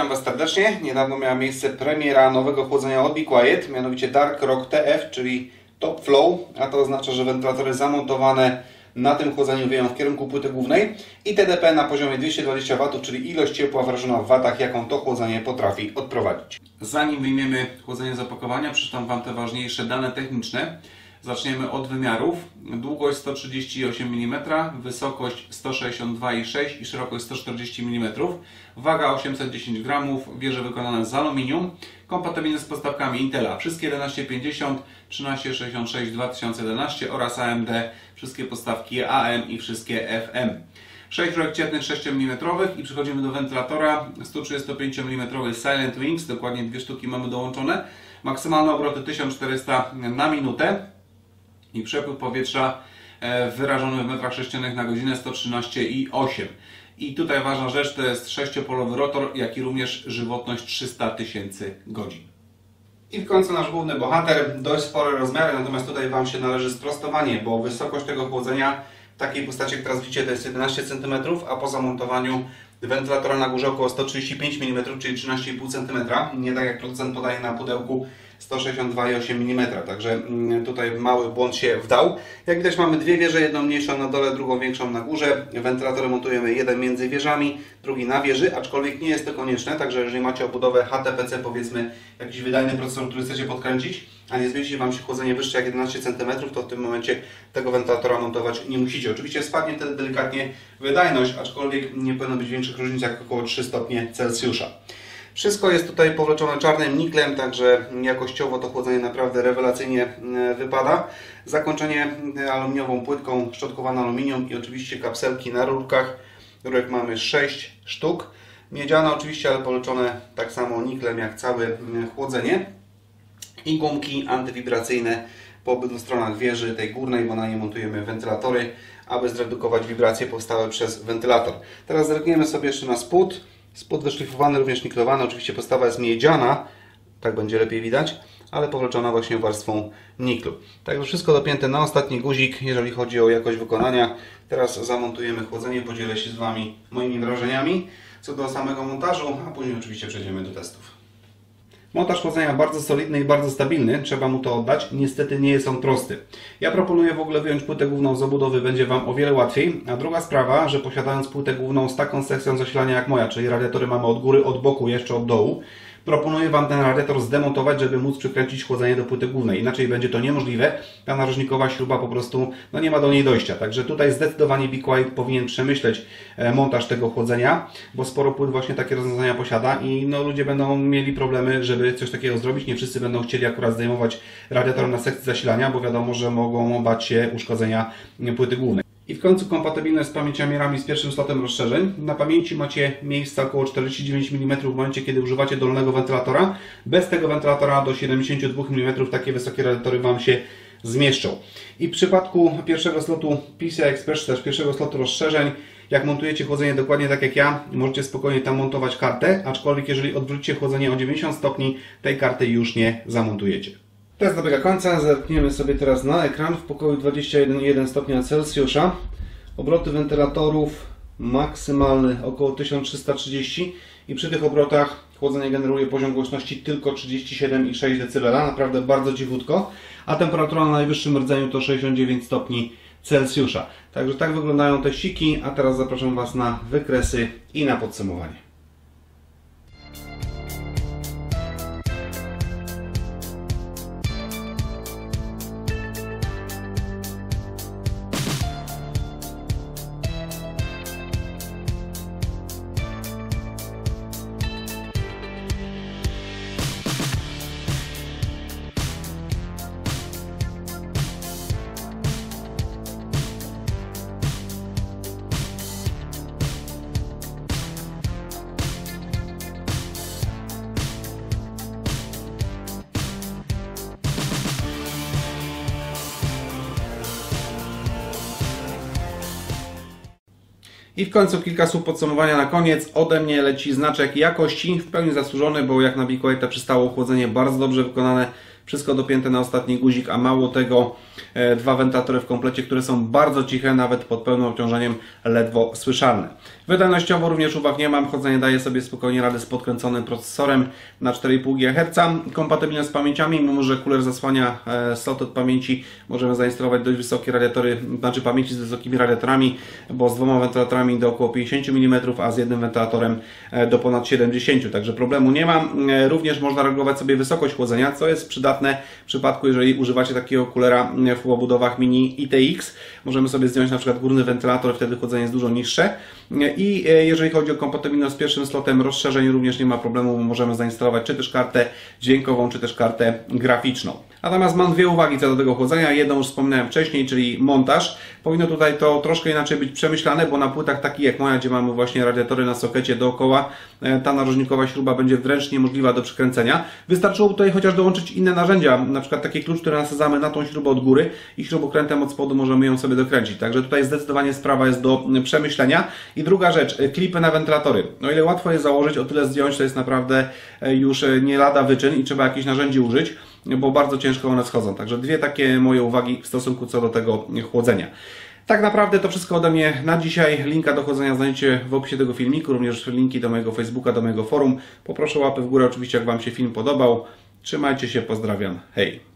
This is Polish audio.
Witam Was serdecznie. Niedawno miała miejsce premiera nowego chłodzenia od Be Quiet, mianowicie Dark Rock TF, czyli Top Flow, a to oznacza, że wentylatory zamontowane na tym chłodzeniu wieją w kierunku płyty głównej i TDP na poziomie 220 W, czyli ilość ciepła wyrażona w watach, jaką to chłodzenie potrafi odprowadzić. Zanim wyjmiemy chłodzenie z opakowania, przeczytam Wam te ważniejsze dane techniczne. Zaczniemy od wymiarów. Długość 138 mm, wysokość 162,6 i szerokość 140 mm, waga 810 g, wieże wykonane z aluminium, kompatybilne z podstawkami Intela. Wszystkie 1150, 1366 2011 oraz AMD, wszystkie podstawki AM i wszystkie FM. 6 rurek cietnych 6 mm i przechodzimy do wentylatora 135 mm Silent Wings, dokładnie dwie sztuki mamy dołączone. Maksymalne obroty 1400 na minutę i przepływ powietrza e, wyrażony w metrach sześciennych na godzinę 113,8. I tutaj ważna rzecz to jest sześciopolowy rotor, jak i również żywotność 300 tysięcy godzin. I w końcu nasz główny bohater, dość spore rozmiary, natomiast tutaj Wam się należy sprostowanie, bo wysokość tego chłodzenia w takiej postaci, jak teraz widzicie, to jest 11 cm, a po zamontowaniu wentylatora na górze około 135 mm, czyli 13,5 cm. Nie tak jak producent podaje na pudełku 162,8 mm, także tutaj mały błąd się wdał. Jak widać mamy dwie wieże, jedną mniejszą na dole, drugą większą na górze. Wentylatory montujemy jeden między wieżami, drugi na wieży, aczkolwiek nie jest to konieczne, także jeżeli macie obudowę HTPC, powiedzmy jakiś wydajny procesor, który chcecie podkręcić, a nie zmieści Wam się chłodzenie wyższe jak 11 cm, to w tym momencie tego wentylatora montować nie musicie. Oczywiście spadnie wtedy delikatnie wydajność, aczkolwiek nie powinno być większych różnic jak około 3 stopnie Celsjusza. Wszystko jest tutaj powleczone czarnym niklem, także jakościowo to chłodzenie naprawdę rewelacyjnie e, wypada. Zakończenie e, aluminiową płytką, szczotkowane aluminium i oczywiście kapselki na rurkach. Rurek mamy 6 sztuk. Miedziane oczywiście, ale poleczone tak samo niklem jak całe chłodzenie. I gumki antywibracyjne po obydwu stronach wieży, tej górnej, bo na niej montujemy wentylatory, aby zredukować wibracje powstałe przez wentylator. Teraz zerkniemy sobie jeszcze na spód. Spód wyszlifowany, również niklowany. Oczywiście postawa jest miedziana, tak będzie lepiej widać, ale powleczona właśnie warstwą niklu. Także wszystko dopięte na ostatni guzik, jeżeli chodzi o jakość wykonania. Teraz zamontujemy chłodzenie, podzielę się z Wami moimi wrażeniami co do samego montażu, a później oczywiście przejdziemy do testów. Montaż chłodzenia bardzo solidny i bardzo stabilny, trzeba mu to oddać. Niestety nie jest on prosty. Ja proponuję w ogóle wyjąć płytę główną z obudowy, będzie Wam o wiele łatwiej. A druga sprawa, że posiadając płytę główną z taką sekcją zasilania jak moja, czyli radiatory mamy od góry, od boku, jeszcze od dołu, Proponuję Wam ten radiator zdemontować, żeby móc przykręcić chłodzenie do płyty głównej. Inaczej będzie to niemożliwe. Ta narożnikowa śruba po prostu no nie ma do niej dojścia. Także tutaj zdecydowanie Quiet powinien przemyśleć e, montaż tego chłodzenia, bo sporo płyt właśnie takie rozwiązania posiada i no, ludzie będą mieli problemy, żeby coś takiego zrobić. Nie wszyscy będą chcieli akurat zdejmować radiator na sekcji zasilania, bo wiadomo, że mogą bać się uszkodzenia płyty głównej. I w końcu kompatybilne z pamięciomierami z pierwszym slotem rozszerzeń. Na pamięci macie miejsca około 49 mm w momencie, kiedy używacie dolnego wentylatora. Bez tego wentylatora do 72 mm takie wysokie radiatory Wam się zmieszczą. I w przypadku pierwszego slotu PCI Express, też pierwszego slotu rozszerzeń, jak montujecie chłodzenie dokładnie tak jak ja, możecie spokojnie tam montować kartę, aczkolwiek jeżeli odwrócicie chłodzenie o 90 stopni, tej karty już nie zamontujecie. Test dobiega końca, zerkniemy sobie teraz na ekran w pokoju 21,1 stopnia Celsjusza. Obroty wentylatorów maksymalny około 1330 i przy tych obrotach chłodzenie generuje poziom głośności tylko 37,6 dB, naprawdę bardzo dziwutko, a temperatura na najwyższym rdzeniu to 69 stopni Celsjusza. Także tak wyglądają te siki, a teraz zapraszam Was na wykresy i na podsumowanie. I w końcu kilka słów podsumowania na koniec. Ode mnie leci znaczek jakości, w pełni zasłużony, bo jak na Bikoeta przystało chłodzenie bardzo dobrze wykonane, wszystko dopięte na ostatni guzik, a mało tego e, dwa wentylatory w komplecie, które są bardzo ciche, nawet pod pełnym obciążeniem ledwo słyszalne. Wydajnościowo również uwag nie mam, chodzenie daje sobie spokojnie radę z podkręconym procesorem na 4,5 GHz. Kompatybilne z pamięciami, mimo że cooler zasłania e, slot od pamięci, możemy zainstalować dość wysokie radiatory, znaczy pamięci z wysokimi radiatorami, bo z dwoma wentylatorami do około 50 mm, a z jednym wentylatorem e, do ponad 70, także problemu nie ma. E, Również można regulować sobie wysokość chłodzenia, co jest przydatne w przypadku, jeżeli używacie takiego coolera w obudowach mini ITX. Możemy sobie zdjąć na przykład górny wentylator, wtedy chłodzenie jest dużo niższe. I e, jeżeli chodzi o kompatybilność z pierwszym slotem rozszerzeń, również nie ma problemu, bo możemy zainstalować czy też kartę dźwiękową, czy też kartę graficzną. Natomiast mam dwie uwagi co do tego chłodzenia. Jedną już wspominałem wcześniej, czyli montaż. Powinno tutaj to troszkę inaczej być przemyślane, bo na płytach takich jak moja, gdzie mamy właśnie radiatory na sokecie dookoła, e, ta narożnikowa śruba będzie wręcz niemożliwa do przykręcenia. Wystarczyło tutaj chociaż dołączyć inne narzędzia, na przykład taki klucz, który nasadzamy na tą śrubę od góry i śrubokrętem od spodu możemy ją sobie dokręcić. Także tutaj zdecydowanie sprawa jest do przemyślenia. I druga rzecz, e, klipy na wentylatory. O ile łatwo je założyć, o tyle zdjąć to jest naprawdę e, już nie lada wyczyn i trzeba jakichś narzędzi użyć bo bardzo ciężko one schodzą. Także dwie takie moje uwagi w stosunku co do tego chłodzenia. Tak naprawdę to wszystko ode mnie na dzisiaj. Linka do chłodzenia znajdziecie w opisie tego filmiku, również linki do mojego Facebooka, do mojego forum. Poproszę o łapę w górę oczywiście, jak Wam się film podobał. Trzymajcie się, pozdrawiam. Hej!